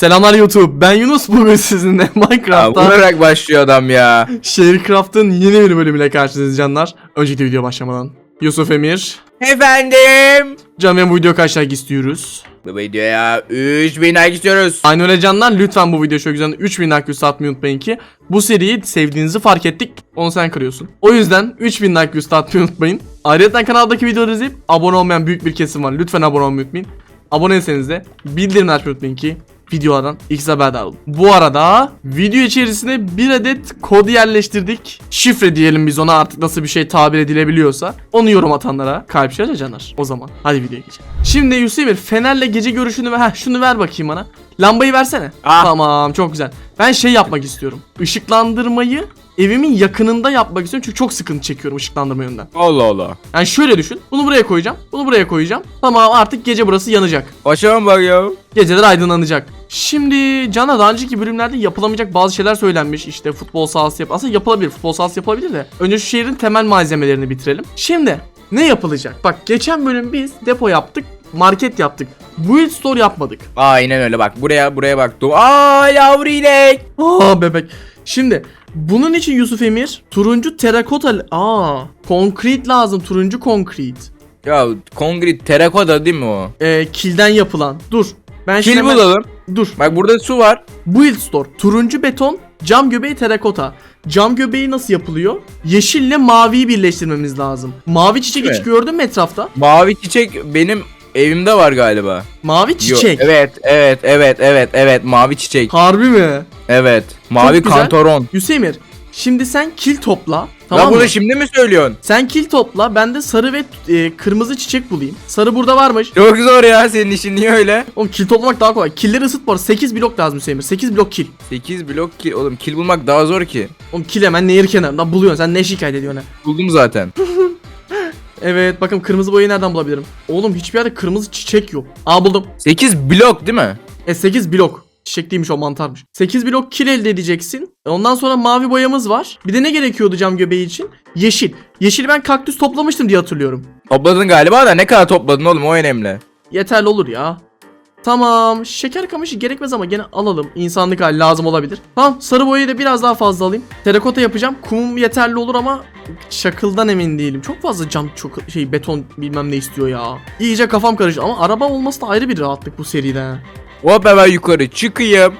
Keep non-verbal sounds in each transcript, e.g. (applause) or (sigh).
Selamlar YouTube. Ben Yunus bugün sizinle (laughs) Minecraft'ta vurarak başlıyor adam ya. Sharecraft'ın yeni bir bölümüyle karşınızdayız canlar. Önceki video başlamadan. Yusuf Emir. Efendim. Canım bu video kaç like istiyoruz? Bu videoya 3000 like istiyoruz. Aynı öyle canlar lütfen bu video çok güzel 3000 like üstü atmayı unutmayın ki bu seriyi sevdiğinizi fark ettik onu sen kırıyorsun. O yüzden 3000 like üstü atmayı unutmayın. Ayrıca kanaldaki videoları izleyip abone olmayan büyük bir kesim var. Lütfen abone olmayı unutmayın. Aboneyseniz de bildirimleri açmayı unutmayın ki videolardan ilk haberdar olun. Bu arada video içerisine bir adet kod yerleştirdik. Şifre diyelim biz ona artık nasıl bir şey tabir edilebiliyorsa. Onu yorum atanlara kalp şarj canar. O zaman hadi videoya geçelim. Şimdi Yusuf Emir fenerle gece görüşünü ver. Heh, şunu ver bakayım bana. Lambayı versene. Ah. Tamam çok güzel. Ben şey yapmak istiyorum. Işıklandırmayı evimin yakınında yapmak istiyorum çünkü çok sıkıntı çekiyorum ışıklandırma yönden. Allah Allah. Yani şöyle düşün. Bunu buraya koyacağım. Bunu buraya koyacağım. Tamam artık gece burası yanacak. Mı bak ya? Geceler aydınlanacak. Şimdi Can'a daha önceki bölümlerde yapılamayacak bazı şeyler söylenmiş. İşte futbol sahası yap. Aslında yapılabilir. Futbol sahası yapılabilir de. Önce şu şehrin temel malzemelerini bitirelim. Şimdi ne yapılacak? Bak geçen bölüm biz depo yaptık. Market yaptık. Build store yapmadık. Aynen öyle bak. Buraya buraya bak. Aa yavru inek. Aa bebek. Şimdi bunun için Yusuf Emir turuncu terakota aa konkrit lazım turuncu konkrit. Ya konkrit terakota değil mi o? Ee, kilden yapılan. Dur. Ben Kil hemen- bulalım. Dur. Bak burada su var. Build store. Turuncu beton, cam göbeği terakota. Cam göbeği nasıl yapılıyor? Yeşille maviyi birleştirmemiz lazım. Mavi çiçek hiç gördün mü etrafta? Mavi çiçek benim evimde var galiba. Mavi çiçek. Evet evet evet evet evet mavi çiçek. Harbi mi? Evet. Mavi güzel. kantaron. Hüseyin Şimdi sen kil topla. Tamam Ya mı? bunu şimdi mi söylüyorsun? Sen kil topla. Ben de sarı ve e, kırmızı çiçek bulayım. Sarı burada varmış. Çok zor ya senin işin niye öyle? Oğlum kil toplamak daha kolay. Killeri ısıt bu arada. 8 blok lazım Hüseyin 8 blok kil. 8 blok kill oğlum kill bulmak daha zor ki. Oğlum kil hemen nehir kenarında buluyorsun. Sen ne şikayet ediyorsun ha? Buldum zaten. (laughs) Evet bakın kırmızı boyayı nereden bulabilirim? Oğlum hiçbir yerde kırmızı çiçek yok. Aa buldum. 8 blok değil mi? E 8 blok. Çiçek değilmiş o mantarmış. 8 blok kil elde edeceksin. E, Ondan sonra mavi boyamız var. Bir de ne gerekiyordu cam göbeği için? Yeşil. Yeşil ben kaktüs toplamıştım diye hatırlıyorum. Topladın galiba da ne kadar topladın oğlum o önemli. Yeterli olur ya. Tamam. Şeker kamışı gerekmez ama gene alalım. İnsanlık hali lazım olabilir. Tamam. Sarı boyayı da biraz daha fazla alayım. Terakota yapacağım. Kumum yeterli olur ama çakıldan emin değilim. Çok fazla cam çok şey beton bilmem ne istiyor ya. İyice kafam karıştı ama araba olması da ayrı bir rahatlık bu seride. Hop hemen yukarı çıkayım.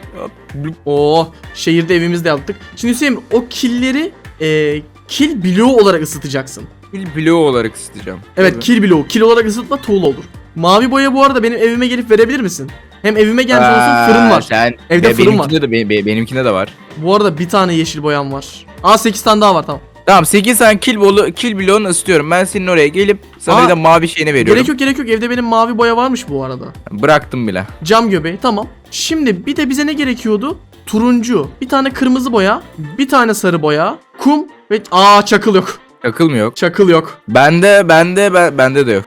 Oo, şehirde evimizde yaptık. Şimdi Hüseyin o killeri e, kil bloğu olarak ısıtacaksın. Kill bloğu olarak isteyeceğim. Evet kil bloğu. Kil olarak ısıtma tuğla olur. Mavi boya bu arada benim evime gelip verebilir misin? Hem evime gelmiş olsun fırın var. Sen, Evde fırın var. benimkinde De, be- be- benimkinde de var. Bu arada bir tane yeşil boyam var. Aa 8 tane daha var tamam. Tamam 8 tane kill, bolu, kill bloğunu ısıtıyorum. Ben senin oraya gelip sana Aa, bir de mavi şeyini veriyorum. Gerek yok gerek yok evde benim mavi boya varmış bu arada. Bıraktım bile. Cam göbeği tamam. Şimdi bir de bize ne gerekiyordu? Turuncu, bir tane kırmızı boya, bir tane sarı boya, kum ve aa çakıl yok. Çakıl mı yok? Çakıl yok. Bende bende ben, bende de yok.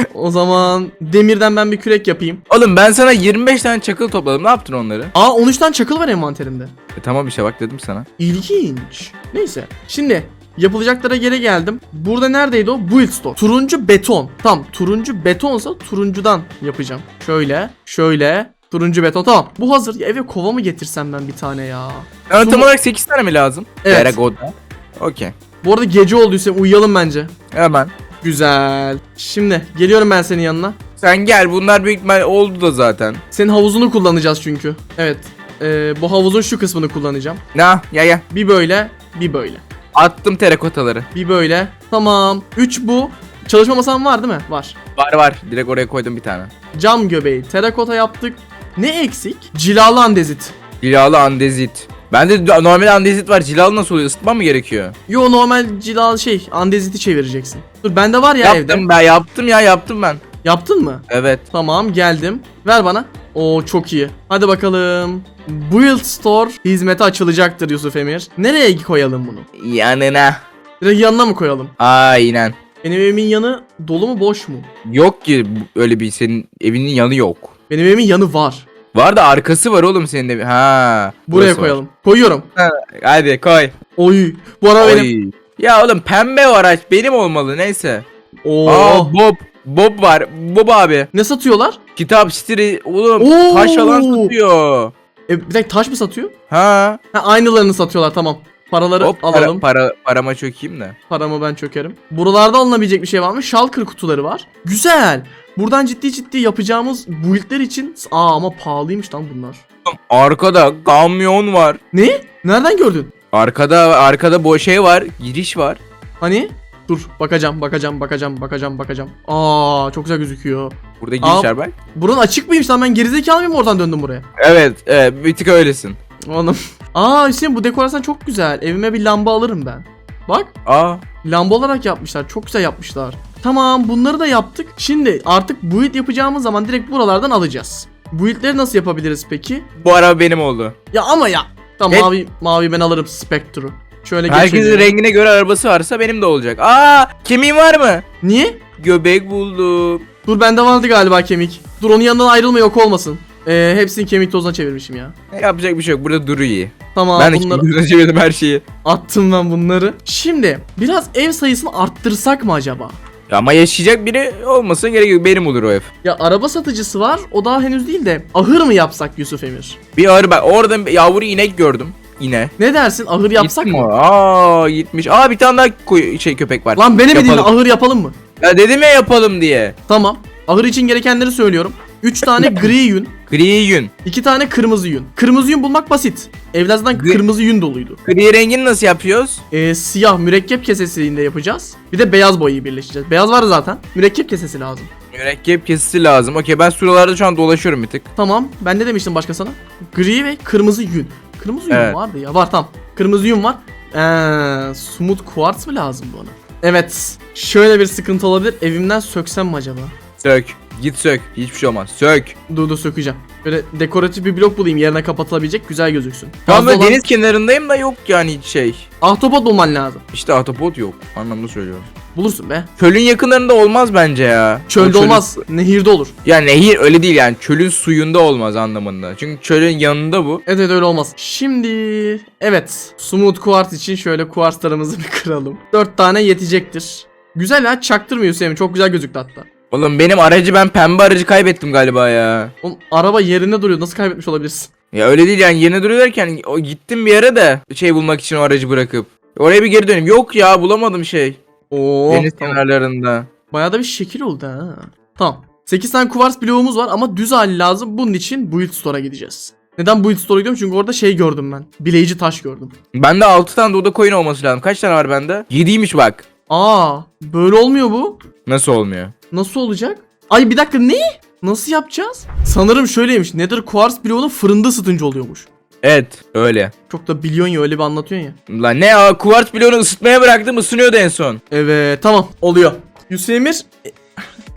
(laughs) O zaman demirden ben bir kürek yapayım. Oğlum ben sana 25 tane çakıl topladım. Ne yaptın onları? Aa 13 tane çakıl var envanterimde. E, tamam işte bak dedim sana. İlginç. Neyse. Şimdi yapılacaklara geri geldim. Burada neredeydi o? Build store. Turuncu beton. Tam turuncu betonsa turuncudan yapacağım. Şöyle, şöyle. Turuncu beton. Tamam. Bu hazır. Ya eve kova mı getirsem ben bir tane ya? Yani Su tam olarak 8 tane mi lazım? Evet. Terakotta. Okey. Bu arada gece olduysa uyuyalım bence. Hemen. Güzel. Şimdi geliyorum ben senin yanına. Sen gel bunlar büyük ihtimal oldu da zaten. Senin havuzunu kullanacağız çünkü. Evet. Ee, bu havuzun şu kısmını kullanacağım. Na ya ya. Bir böyle, bir böyle. Attım terakotaları. Bir böyle. Tamam. 3 bu. Çalışma masam var değil mi? Var. Var var. Direkt oraya koydum bir tane. Cam göbeği, terakota yaptık. Ne eksik? Cilalı andezit. Cilalı andezit. Bende de normal andezit var. Cilalı nasıl oluyor? Isıtmam mı gerekiyor? Yo normal cilalı şey andeziti çevireceksin. Dur bende var ya yaptım evde. ben yaptım ya yaptım ben. Yaptın mı? Evet. Tamam geldim. Ver bana. Oo çok iyi. Hadi bakalım. Build Store hizmete açılacaktır Yusuf Emir. Nereye koyalım bunu? Yanına. Direkt yanına mı koyalım? Aynen. Benim evimin yanı dolu mu boş mu? Yok ki öyle bir senin evinin yanı yok. Benim evimin yanı var. Var da arkası var oğlum senin evi. Ha. Buraya burası var. koyalım. Koyuyorum. Hadi koy. Oy. Bu benim. Oy. Ya oğlum pembe o araç benim olmalı neyse. Oo. Aa Bob. Bob var. Bob abi. Ne satıyorlar? Kitap stiri oğlum Oo! taş falan satıyor. E, bir dakika taş mı satıyor? Ha. Ha, aynılarını satıyorlar tamam. Paraları Hop para, alalım. para, parama çökeyim de. Paramı ben çökerim. Buralarda alınabilecek bir şey var mı? Shulker kutuları var. Güzel. Buradan ciddi ciddi yapacağımız build'ler için... Aa ama pahalıymış lan bunlar. Arkada kamyon var. Ne? Nereden gördün? Arkada arkada bu şey var. Giriş var. Hani? Dur bakacağım bakacağım bakacağım bakacağım bakacağım. Aa çok güzel gözüküyor. Burada giriş Aa. var bak. Buranın açık mıymış lan ben gerizekalı mıyım oradan döndüm buraya? Evet, evet bir tık öylesin. Oğlum. Aa Hüseyin bu dekorasyon çok güzel. Evime bir lamba alırım ben. Bak Aa. lamba olarak yapmışlar. Çok güzel yapmışlar. Tamam bunları da yaptık. Şimdi artık build yapacağımız zaman direkt buralardan alacağız. Build'leri nasıl yapabiliriz peki? Bu araba benim oldu. Ya ama ya. Tamam Evet. mavi mavi ben alırım Spectre'u. Şöyle Herkesin geçelim. rengine göre arabası varsa benim de olacak. Aa, kemiğin var mı? Niye? Göbek buldum. Dur bende vardı galiba kemik. Dur onun yanından ayrılma yok olmasın. Ee, hepsini kemik tozuna çevirmişim ya. Yapacak bir şey yok. Burada duruyor iyi. Tamam ben bunları bunları... çevirdim her şeyi. attım ben bunları. Şimdi biraz ev sayısını arttırsak mı acaba? Ya ama yaşayacak biri olmasın gerekiyor. Benim olur o ev. Ya araba satıcısı var o daha henüz değil de ahır mı yapsak Yusuf Emir? Bir ağır bak orada yavru inek gördüm. Yine. Ne dersin ahır yapsak Gittim mı? o. Aa gitmiş. Aa bir tane daha koy- şey köpek var. Lan beni mi dinle ahır yapalım mı? Ya dedim ya yapalım diye. Tamam. Ahır için gerekenleri söylüyorum. 3 tane gri yün, Gri yün. 2 tane kırmızı yün. Kırmızı yün bulmak basit. Evler zaten Gri- kırmızı yün doluydu. Gri rengini nasıl yapıyoruz? Ee, siyah mürekkep kesesiyle yapacağız. Bir de beyaz boyayı birleştireceğiz. Beyaz var zaten. Mürekkep kesesi lazım. Mürekkep kesisi lazım. Okey ben suralarda şu an dolaşıyorum bir tık. Tamam. Ben ne demiştim başka sana? Gri ve kırmızı yün. Kırmızı yün Evet. vardı ya. Var tamam. Kırmızı yün var. Ee, smooth quartz mı lazım bana? Evet. Şöyle bir sıkıntı olabilir. Evimden söksem mi acaba? Sök. Git sök. Hiçbir şey olmaz. Sök. Dur dur sökeceğim. Böyle dekoratif bir blok bulayım yerine kapatılabilecek güzel gözüksün. Fazla böyle olan- deniz kenarındayım da yok yani hiç şey. Ahtapot bulman lazım. İşte ahtapot yok. Anlamda söylüyorum. Bulursun be. Çölün yakınlarında olmaz bence ya. Çölde çölün- olmaz. Nehirde olur. Ya nehir öyle değil yani çölün suyunda olmaz anlamında. Çünkü çölün yanında bu. Evet evet öyle olmaz. Şimdi evet. Smooth quartz için şöyle kuartzlarımızı (laughs) bir kıralım. 4 tane yetecektir. Güzel ha çaktırmıyor Hüseyin. Çok güzel gözüktü hatta. Oğlum benim aracı ben pembe aracı kaybettim galiba ya. Oğlum, araba yerinde duruyor. Nasıl kaybetmiş olabilirsin? Ya öyle değil yani yerine duruyor derken o gittim bir yere de şey bulmak için o aracı bırakıp. Oraya bir geri döneyim. Yok ya bulamadım şey. Oo. Deniz tamam. kenarlarında. Bayağı da bir şekil oldu ha. Tamam. 8 tane kuvars bloğumuz var ama düz hali lazım. Bunun için Build Store'a gideceğiz. Neden Build Store'a gidiyorum? Çünkü orada şey gördüm ben. Bileyici taş gördüm. Bende 6 tane Dodo coin olması lazım. Kaç tane var bende? 7'ymiş bak. Aa, böyle olmuyor bu. Nasıl olmuyor? Nasıl olacak? Ay bir dakika ne? Nasıl yapacağız? Sanırım şöyleymiş. Nether Quartz bloğunu fırında ısıtınca oluyormuş. Evet öyle. Çok da biliyorsun ya öyle bir anlatıyorsun ya. Lan ne ya kuvars bloğunu ısıtmaya bıraktım ısınıyordu en son. Evet tamam oluyor. Hüseyin'ir e,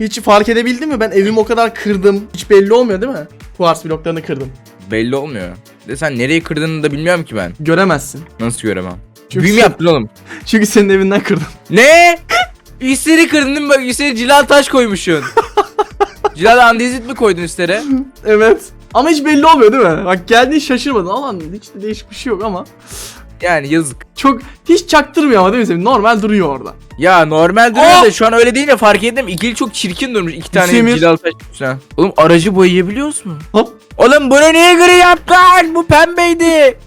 (laughs) hiç fark edebildin mi? Ben evimi o kadar kırdım. Hiç belli olmuyor değil mi? Kuars bloklarını kırdım. Belli olmuyor. De sen nereyi kırdığını da bilmiyorum ki ben. Göremezsin. Nasıl göremem? Çünkü Büyü mü sen- yaptın oğlum? (laughs) Çünkü senin evinden kırdım. Ne? (laughs) Üstleri kırdın değil mi? Bak üstleri cilal taş koymuşsun. (laughs) cilal andezit mi koydun üstlere? Evet. Ama hiç belli olmuyor değil mi? Bak geldiğin şaşırmadın. Aman hiç de değişik bir şey yok ama. Yani yazık. Çok hiç çaktırmıyor ama değil mi senin? Normal duruyor orada. Ya normal duruyor Aa! da şu an öyle değil ya fark ettim. İkili çok çirkin durmuş. iki tane Hüseyin- cilal taş üstüne. Oğlum aracı boyayabiliyoruz mu? Hop. Oğlum bunu niye gri yaptın? Bu pembeydi.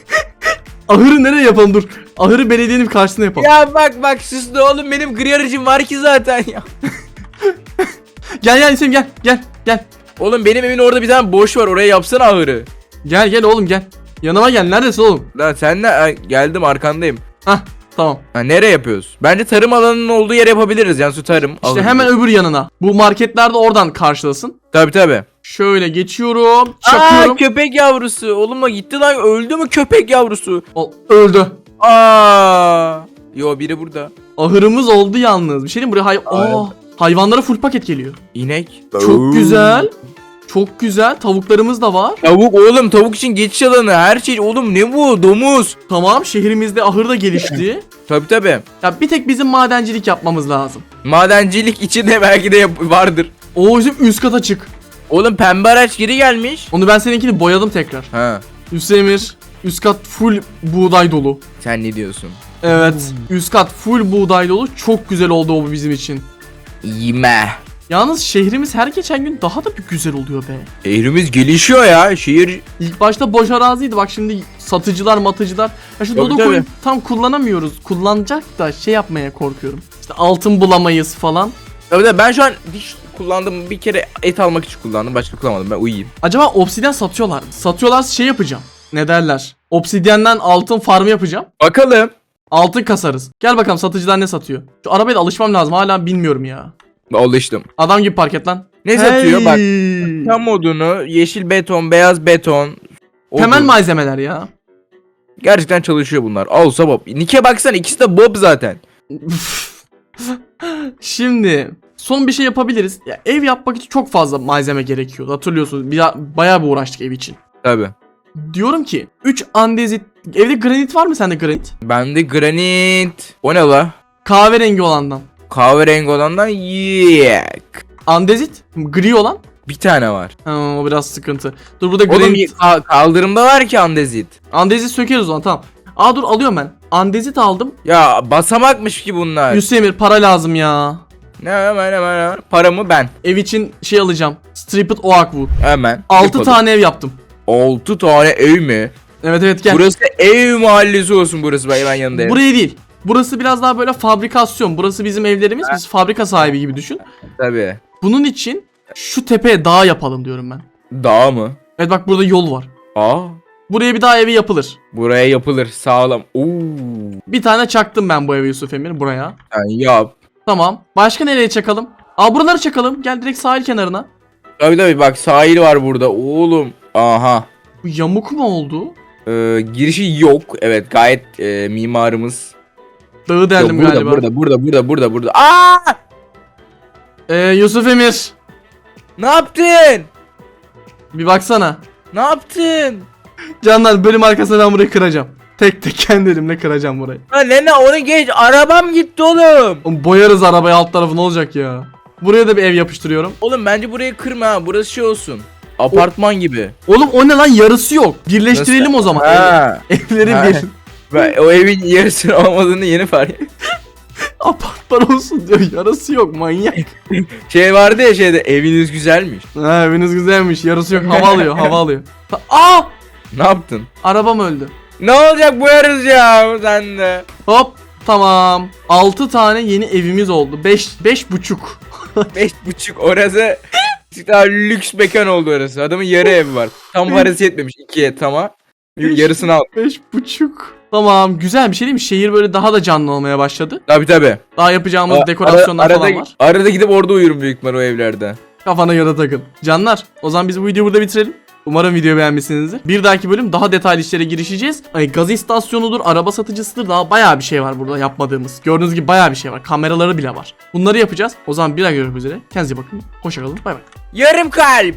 (laughs) Ahırı nereye yapalım dur. Ahırı belediyenin karşısına yapalım. ya bak bak süslü oğlum benim gri aracım var ki zaten ya. (laughs) Gel gel Hüseyin gel gel gel. Oğlum benim evin orada bir tane boş var oraya yapsana ahırı. Gel gel oğlum gel. Yanıma gel neredesin oğlum? Lan sen de Ha, geldim arkandayım. Hah tamam. Ha nereye yapıyoruz? Bence tarım alanının olduğu yere yapabiliriz. Yani su tarım. İşte hemen öbür yanına. Bu marketlerde oradan karşılasın. Tabi tabi. Şöyle geçiyorum. Aa Çakıyorum. köpek yavrusu. Oğlum da gitti lan öldü mü köpek yavrusu? O, öldü. Aa. Yo biri burada. Ahırımız oldu yalnız. Bir şey diyeyim mi? buraya hay Aynen. Aa, hayvanlara full paket geliyor. İnek. Çok güzel. Çok güzel. Tavuklarımız da var. Tavuk oğlum tavuk için geçiş alanı her şey oğlum ne bu domuz. Tamam şehrimizde ahır da gelişti. (laughs) Tabi tabi. ya bir tek bizim madencilik yapmamız lazım. Madencilik içinde belki de yap- vardır. O bizim üst kata çık. Oğlum pembe araç geri gelmiş. Onu ben seninkini boyadım tekrar. Ha. Hüseyin'ir üst kat full buğday dolu. Sen ne diyorsun? Evet. Üst kat full buğday dolu. Çok güzel oldu o bizim için. Yeme. Yalnız şehrimiz her geçen gün daha da bir güzel oluyor be. Şehrimiz gelişiyor ya. Şehir İlk başta boş araziydi bak şimdi satıcılar matıcılar. Ya şu Tabii, Dodo tabii. coin tam kullanamıyoruz. Kullanacak da şey yapmaya korkuyorum. İşte altın bulamayız falan. Tabii de ben şu an hiç kullandım bir kere et almak için kullandım. Başka kullanmadım. Ben uyuyayım. Acaba obsidyen satıyorlar mı? Satıyorlar şey yapacağım. Ne derler? Obsidyenden altın farmı yapacağım. Bakalım. Altın kasarız. Gel bakalım satıcılar ne satıyor. Şu arabaya da alışmam lazım hala bilmiyorum ya. Alıştım. Adam gibi park et lan. Ne satıyor? Bak. Tam modunu yeşil beton, beyaz beton. Temel odun. malzemeler ya. Gerçekten çalışıyor bunlar. Olsa Bob. Nick'e baksana ikisi de Bob zaten. (laughs) Şimdi son bir şey yapabiliriz. Ya, ev yapmak için çok fazla malzeme gerekiyor. Hatırlıyorsunuz. Bir, bayağı bir uğraştık ev için. Tabi. Diyorum ki 3 andezit evde granit var mı sende granit? Bende granit. O ne la? Kahverengi olandan. Kahverengi olandan yek. Andezit gri olan. Bir tane var. Ha, o biraz sıkıntı. Dur burada Oğlum granit. ka- kaldırımda var ki andezit. Andezit sökeriz o zaman tamam. Aa dur alıyorum ben. Andezit aldım. Ya basamakmış ki bunlar. Yusuf para lazım ya. Ne hemen hemen hemen. Paramı ben. Ev için şey alacağım. Stripped oak wood. Hemen. 6 yapalım. tane ev yaptım. 6 tane ev mi? Evet evet gel. Burası ev mahallesi olsun burası ben hemen yanında. Buraya değil. Burası biraz daha böyle fabrikasyon. Burası bizim evlerimiz. Biz fabrika sahibi gibi düşün. Tabi. Bunun için şu tepeye dağ yapalım diyorum ben. Dağ mı? Evet bak burada yol var. Aa. Buraya bir daha evi yapılır. Buraya yapılır sağlam. Oo. Bir tane çaktım ben bu evi Yusuf Emir buraya. Yani yap. Tamam. Başka nereye çakalım? Aa buraları çakalım. Gel direkt sahil kenarına. Tabi tabi bak sahil var burada oğlum. Aha. Bu yamuk mu oldu? Ee, girişi yok. Evet gayet e, mimarımız. Dağı Yok, deldim burada, galiba. burada burada burada burada burada. Aa! Ee, Yusuf Emir. Ne yaptın? Bir baksana. Ne yaptın? Canlar bölüm arkasına ben burayı kıracağım. Tek tek kendi elimle kıracağım burayı. Ha ne ne onu geç arabam gitti oğlum. Oğlum boyarız arabayı alt tarafı ne olacak ya? Buraya da bir ev yapıştırıyorum. Oğlum bence burayı kırma ha burası şey olsun. Apartman gibi. Oğlum o ne lan yarısı yok. Birleştirelim o zaman. Ha. Ev- (laughs) Evleri Ha. bir Ben o evin yarısının olmadığını yeni fark ettim. (laughs) apartman olsun diyor. Yarısı yok manyak. (laughs) Şey vardı ya şeyde eviniz güzelmiş. ha eviniz güzelmiş. Yarısı yok. Hava alıyor. Hava alıyor. Aa! Ne yaptın? Arabam öldü. Ne olacak bu yarız ya sen de. Hop. Tamam. 6 tane yeni evimiz oldu. 5 beş buçuk. Beş buçuk orası daha lüks mekan oldu orası. Adamın yarı evi var. Tam parası yetmemiş ikiye tama. Yarısını al. Beş buçuk. Tamam güzel bir şey değil mi? Şehir böyle daha da canlı olmaya başladı. Tabi tabi. Daha yapacağımız dekorasyonlar arada, falan var. Arada gidip orada uyurum büyük ihtimal o evlerde. Kafana göre takın. Canlar o zaman biz bu videoyu burada bitirelim. Umarım videoyu beğenmişsinizdir. Bir dahaki bölüm daha detaylı işlere girişeceğiz. Hani gaz istasyonudur, araba satıcısıdır daha bayağı bir şey var burada yapmadığımız. Gördüğünüz gibi bayağı bir şey var. Kameraları bile var. Bunları yapacağız. O zaman bir daha görüşmek üzere. Kendinize iyi bakın. Hoşçakalın. Bay bay. Yarım kalp.